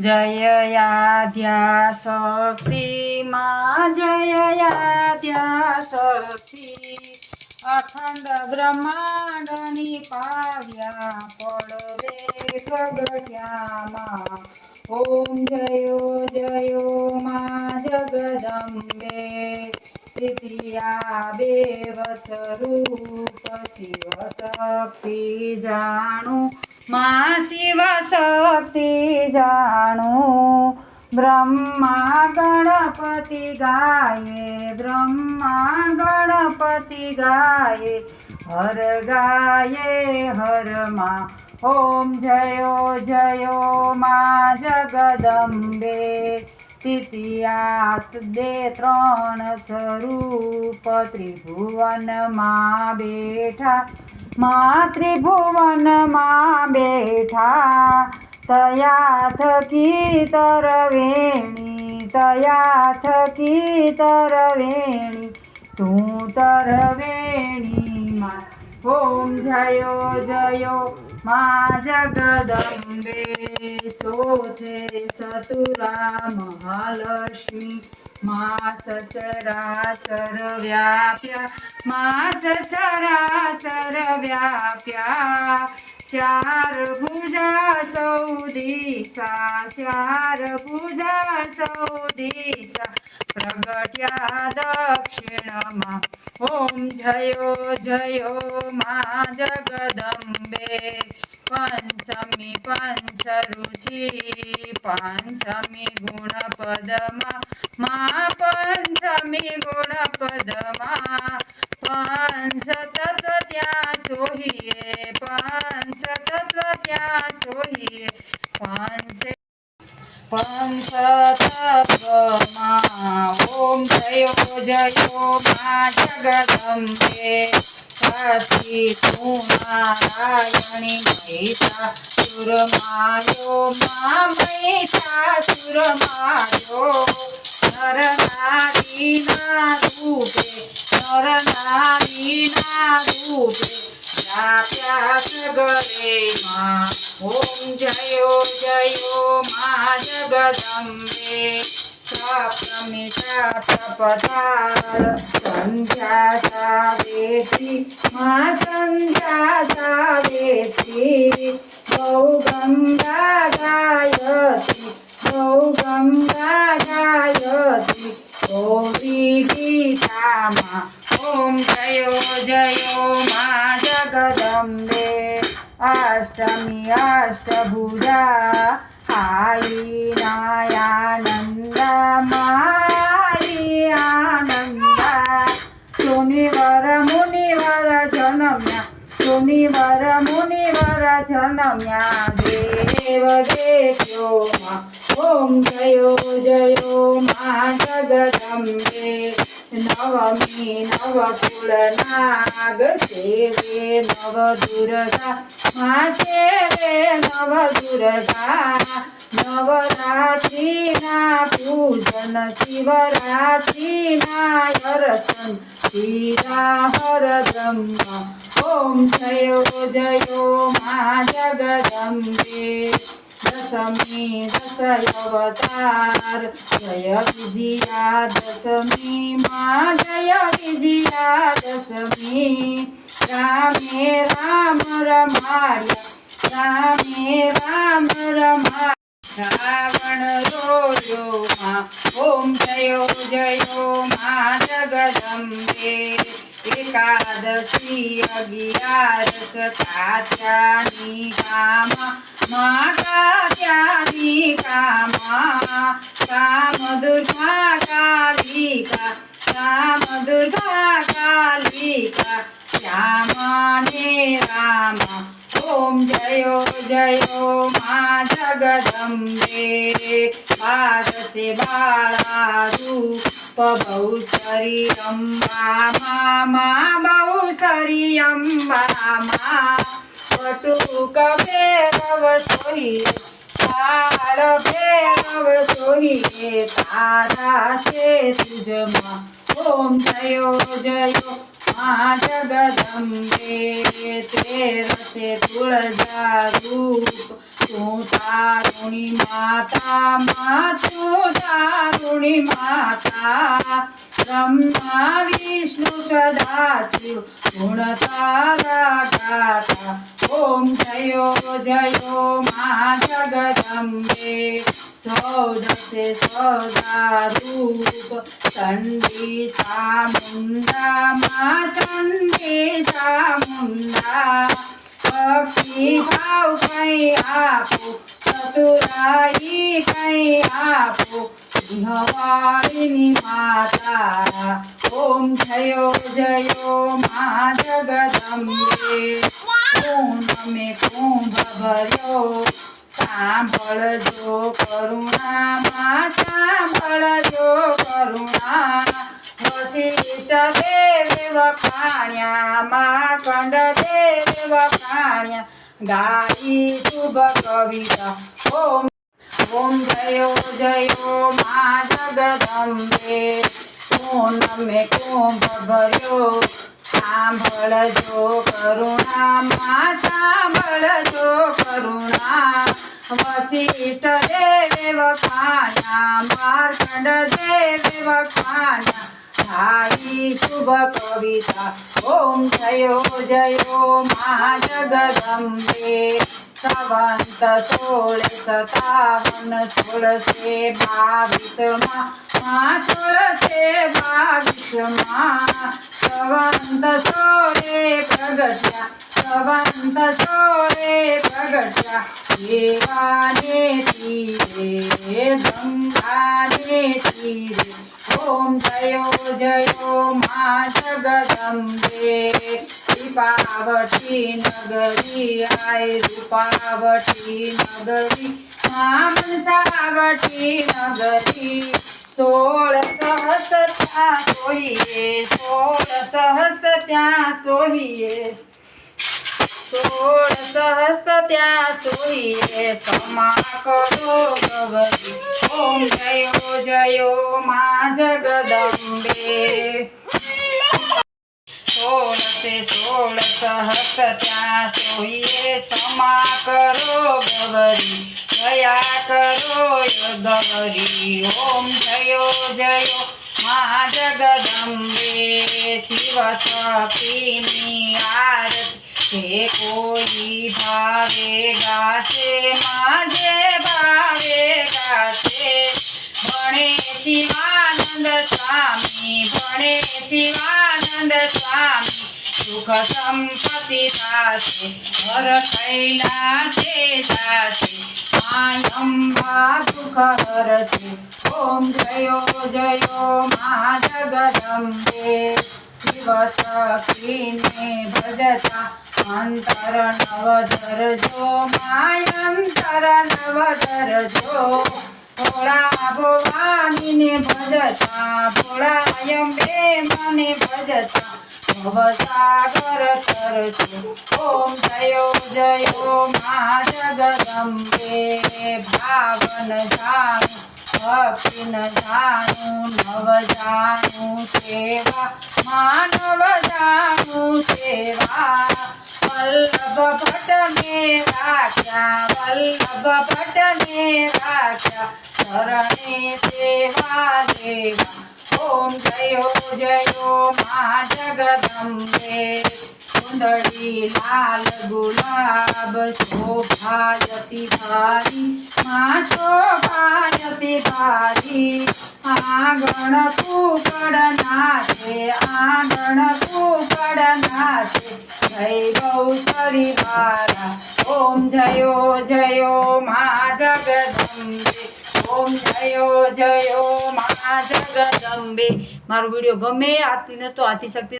જયયાધ્યા શક્તિ માં જયયાધ્યા શક્તિ અખંડ બ્રહ્માંડની પાવ્યા પડવે પ્રગટ્યામાં ઓમ જાણું. બ્રહ્મા ગણપતિ ગાયે, બ્રહ્મા ગણપતિ ગાયે, હર ગાયે હરમાં ઓમ જયો જયો માં જગદંબે. તૃતીયાત દે ત્રણ સ્વરૂપ, ત્રિભુવનમાં બેઠા. મા ત્રિભુવનમાં બેઠા. તયા થકી તરવેણી તયા થકી તરવેણી તું તરવેણીમાં ઓમ જયો જયો મા જગદંબે સોથે સતુરા મહાલક્ષ્મી મા સસરાસર વ્યાપ્યા મા સસરાસર વ્યાપ્યા ચાર ભુજા જયો મા જગદંબે સાચી તું નારાયણી મહિષા સુરમાયો મા મહિષા સુરમાયો નર નારીના રૂપે નર નારીના રૂપે વ્યાપ્યા સગરે માં. ઓમ જયો જયો મા જગદંબે प्रपटाळ संध्या सावेत्री मा संध्या सावेत्री गौगंगा गायत्री गौगंगा गायत्री गौरी गीता मा ओम जयो जयो मा जगदंबे. अष्टमी अष्टभुजा आई नायानंद આઈ આનંદા સુનિવર મુનિવર મુનિવર જનમ્યા દેવ ઓમ જયો જયો મા જગદંબે નવમી નવકુળ નાગ સેવે નવ દુર્ગા મા સેવે નવ દુર્ગા નવરાત્રિના પૂજન શિવરાત્રિના દર્શન શિરા હર બ્રહ્મા ઓમ જયો જયો મા જગદંબે દશમી દશયવતાર જય વિજયા દશમી મા જય વિજયા દશમી રામે રામ રમાડ્યા રામે રામ રમા રાવણ રોયો માં ઓમ જયો જયો મા જગદંબે એકાદશી અગિયારસ કાત્યાની કામા મા કાત્યાની કામા કામ દુર્ગા કાલિકા કામ દુર્ગા કાલિકા શ્યામાને રામા ઓમ જયો જયો મા જગદંબે. ભારતે બાળા રૂપ બહુ સરી અંબા મા, બહુ સરી અંબા મા વટુક ભેરવ સોહીએ તાર ભેરવ સોહીએ તારા છે તુજમાં. ઓમ જયો જયો મા જગદંબે તે રસે તુળજા રૂપ તું તારુણી માતા મા તું તારુણી માતા બ્રહ્મા વિષ્ણુ સદા શિવ ગુણ તારા ગાતા ઓમ જયો જયો મા જગદંબે સૌદસે સદા સંદેશા ચંડી મા ચંડી સામુંડા ભક્તિ ભાવ કઈ આપો ચતુરાઈ કઈ આપો સિંહવાળીની માતા ઓમ જયો જયો મા જગદંબે તમે કુંભ ભર્યો સાંભળજો કરુણા માં, સાંભળજો કરુણા વશિષ્ઠ દેવે વખાણ્યા માર્કંડ દેવે વખાણ્યા. ગાઈ શુભ કવિતા. ઓમ ઓમ જયો જયો મા જગદંબે. પૂનમે કુંભ ભર્યો. સાંભળજો કરુણા માં સાંભળજો કરુણા વશિષ્ઠ દેવ વખાણા માર્કંડ દેવ ખાના. ભાઈ શુભ કવિતા, ઓમ જયો જયો મા જગદંબે સવંત સોળ સતાવન, સોળસે બાવીસમાં, માં સોળસે બાવીસમાં. સંવંત સોળે પ્રગટ્યા સંવંત સોળે પ્રગટ્યા દેવાને તીરે ગંગાને તીરે ઓમ જયો જયો મા જગદંબે રૂપાવટી નગરી આય રૂપાવટી નગરી મા મનસાવટી નગરી સોળ સહસ્ર ત્યાં સોહીએ સોળ સહસ્ર ત્યાં સોહીએ સોળ સહસ્ર ત્યાં સોઈએ, સમા કરો ગવરી ઓમ જયો જયો મા જગદંબે. સોળ તે સોળ સહસ્ર ત્યાં સોઈએ સમા કરો ગવરી દયા કરો ગવરી ઓમ જયો જયો મા જગદંબે શિવ શક્તિની આરતી જે કોઈ ભાવે ગાશે માજે ભાવે ગાશે ભણે શિવાનંદ સ્વામી ભણે શિવાનંદ સ્વામી સુખ સંપત્તિ થાશે હર કૈલાસે જાશે માયંબા સુખ હરશે ઓમ જયો જયો મા જગદંબે. શિવ સખીને ભજતા અંતર નવ ધરજો માયંતર નવ ધરજો ભોળા ભવાનીને ભજતા ભોળા અંબે મને ભજતા ભવસાગર તરજો ઓમ જયો જયો મા જગદંબે ભાવન જાણું ભક્તિ ન જાણું નવ જાણું સેવા માનવ જાણું સેવા વલ્લભ ભટ્ટ રાખ્યા વલ્લભ ભટ્ટ ને શરણે સેવા દેવા ઓમ જયો જયો મા જગદંબે. સુંદરી લાલ ગુલાબ શોભાયતી ભારી. મા શોભાયતી ભારી. આંગણ કુકડ નાચે આંગણ કુકડ નાચે જય ગૌસરી મારા ઓમ જયો જયો મા જગદંબે. ઓમ જયો જયો મા જગદંબે મારો વીડિયો ગમે આરતી નતો આથી શક્તિ